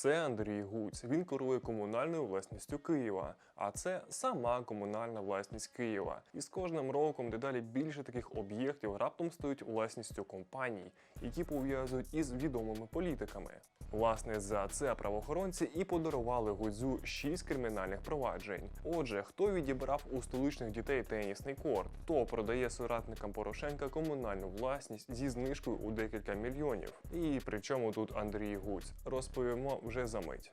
це Андрій Гуць. Він керує комунальною власністю Києва. А це сама комунальна власність Києва. І з кожним роком дедалі більше таких об'єктів раптом стають власністю компаній, які пов'язують із відомими політиками. Власне, за це правоохоронці і подарували Гудзю шість кримінальних проваджень. Отже, хто відібрав у столичних дітей тенісний корт, хто продає соратникам Порошенка комунальну власність зі знижкою у декілька мільйонів. І при чому тут Андрій Гуць, розповімо вже за мить.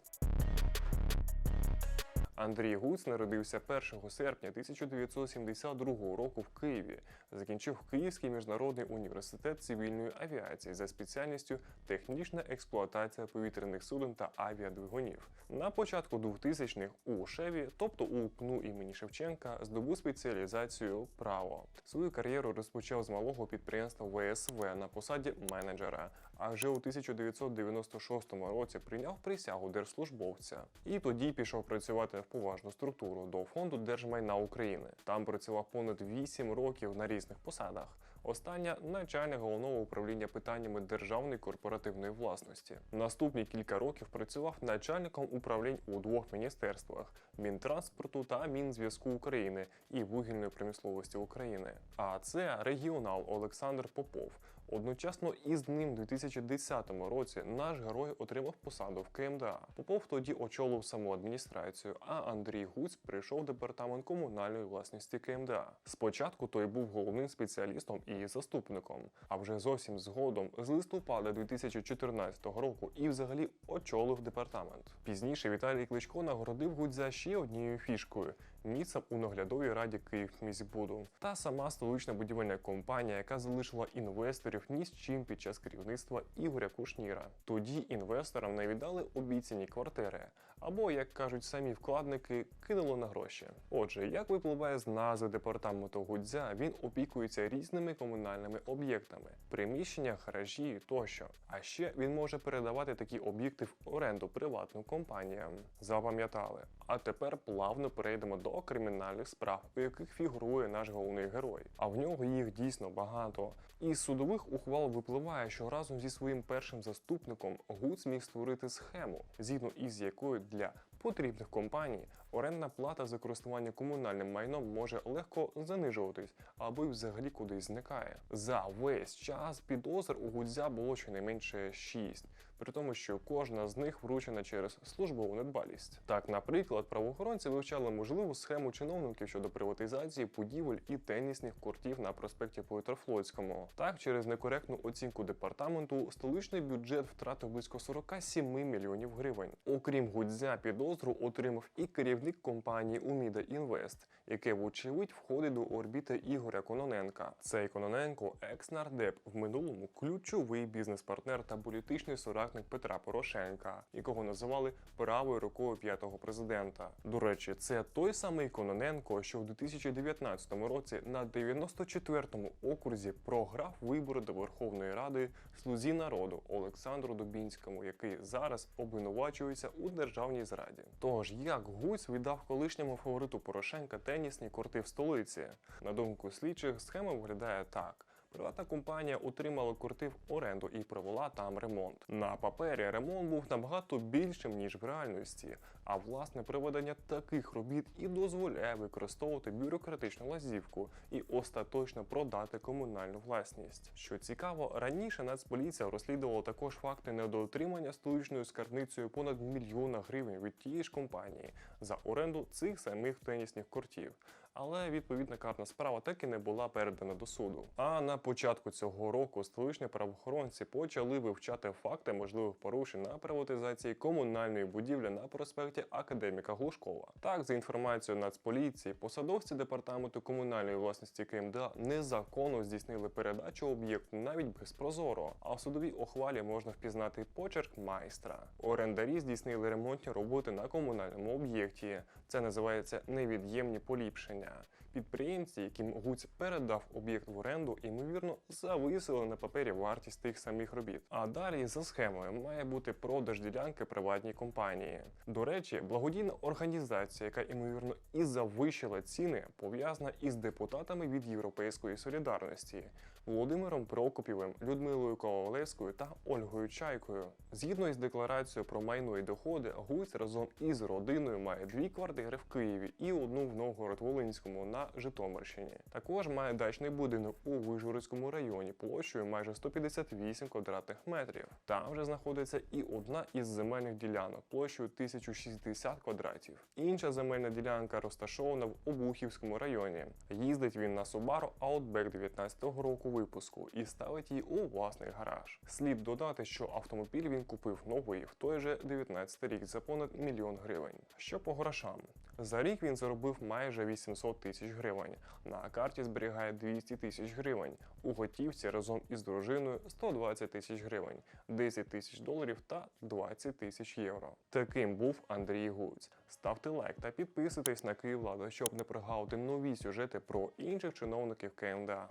Андрій Гуц народився 1 серпня 1972 року в Києві. Закінчив Київський міжнародний університет цивільної авіації за спеціальністю технічна експлуатація повітряних суден та авіадвигунів. На початку 2000-х у Шеві, тобто у КНУ імені Шевченка, здобув спеціалізацію право. Свою кар'єру розпочав з малого підприємства ВСВ на посаді менеджера. А вже у 1996 році прийняв присягу держслужбовця. І тоді пішов працювати в поважну структуру до фонду держмайна України. Там працював понад 8 років на різних посадах. Остання начальник головного управління питаннями державної корпоративної власності. Наступні кілька років працював начальником управлінь у двох міністерствах: Мінтранспорту та Мінзв'язку України і вугільної промисловості України. А це регіонал Олександр Попов. Одночасно із ним у 2010 році наш герой отримав посаду в КМДА. Попов тоді очолив саму адміністрацію, а Андрій Гуць прийшов в департамент комунальної власності КМДА. Спочатку той був головним спеціалістом і заступником, а вже зовсім згодом з листопада 2014 року і взагалі очолив департамент. Пізніше Віталій Кличко нагородив Гудзя ще однією фішкою місцем у наглядовій раді Київміськбуду. Та сама столична будівельна компанія, яка залишила інвесторів ні з чим під час керівництва Ігоря Кушніра. Тоді інвесторам не віддали обіцяні квартири, або, як кажуть самі вкладники, кинуло на гроші. Отже, як випливає з назви департаменту Гудзя, він опікується різними комунальними об'єктами, приміщення, гаражі тощо. А ще він може передавати такі об'єкти в оренду приватним компаніям. Запам'ятали. А тепер плавно перейдемо до кримінальних справ, у яких фігурує наш головний герой. А в нього їх дійсно багато. Із судових ухвал випливає, що разом зі своїм першим заступником Гуц міг створити схему, згідно із якою для потрібних компаній орендна плата за користування комунальним майном може легко занижуватись або й взагалі кудись зникає. За весь час підозр у Гудзя було щонайменше 6, при тому, що кожна з них вручена через службову недбалість. Так, наприклад, правоохоронці вивчали можливу схему чиновників щодо приватизації будівель і тенісних кортів на проспекті Повітрофлотському. Так, через некоректну оцінку департаменту столичний бюджет втратив близько 47 мільйонів гривень. Окрім Гудзя, підозру отримав і керівник компанії Уміда Інвест, яке, вочевидь, входить до орбіти Ігоря Кононенка. Цей Кононенко, екс-нардеп, в минулому ключовий бізнес-партнер та політичний соратник Петра Порошенка, якого називали правою рукою п'ятого президента. До речі, це той самий Кононенко, що в 2019 році на 94-му окрузі програв вибори до Верховної Ради слузі народу Олександру Дубінському, який зараз обвинувачується у державній зраді. Тож як Гусь віддав колишньому фавориту Порошенка тенісні корти в столиці? На думку слідчих, схема виглядає так. Приватна компанія отримала корти в оренду і провела там ремонт. На папері ремонт був набагато більшим ніж в реальності. А власне проведення таких робіт і дозволяє використовувати бюрократичну лазівку і остаточно продати комунальну власність. Що цікаво, раніше Нацполіція розслідувала також факти недоотримання столичною скарбницею понад мільйона гривень від тієї ж компанії за оренду цих самих тенісних кортів. Але відповідна карна справа так і не була передана до суду. А на початку цього року столичні правоохоронці почали вивчати факти можливих порушень на приватизації комунальної будівлі на проспекті Академіка Глушкова. Так, за інформацією Нацполіції, посадовці департаменту комунальної власності КМДА незаконно здійснили передачу об'єкту навіть без прозоро. А в судовій охвалі можна впізнати почерк майстра. Орендарі здійснили ремонтні роботи на комунальному об'єкті. Це називається невід'ємні поліпшення. yeah. Підприємці, яким Гуць передав об'єкт в оренду, ймовірно, зависили на папері вартість тих самих робіт. А далі за схемою має бути продаж ділянки приватній компанії. До речі, благодійна організація, яка ймовірно і завищила ціни, пов'язана із депутатами від Європейської солідарності Володимиром Прокопівим, Людмилою Ковалевською та Ольгою Чайкою. Згідно із декларацією про майно і доходи, Гуць разом із родиною має дві квартири в Києві і одну в Новгород-Волинському на Житомирщині. Також має дачний будинок у Вижгородському районі площею майже 158 квадратних метрів. Там вже знаходиться і одна із земельних ділянок площею 1060 квадратів. Інша земельна ділянка розташована в Обухівському районі. Їздить він на Subaru Outback 19-го року випуску і ставить її у власний гараж. Слід додати, що автомобіль він купив новий в той же 19 рік за понад мільйон гривень. Що по грошам? За рік він заробив майже 800 тисяч гривень. На карті зберігає 200 тисяч гривень. У готівці разом із дружиною 120 тисяч гривень, 10 тисяч доларів та 20 тисяч євро. Таким був Андрій Гуць. Ставте лайк та підписуйтесь на Київладу, щоб не прогавити нові сюжети про інших чиновників КМДА.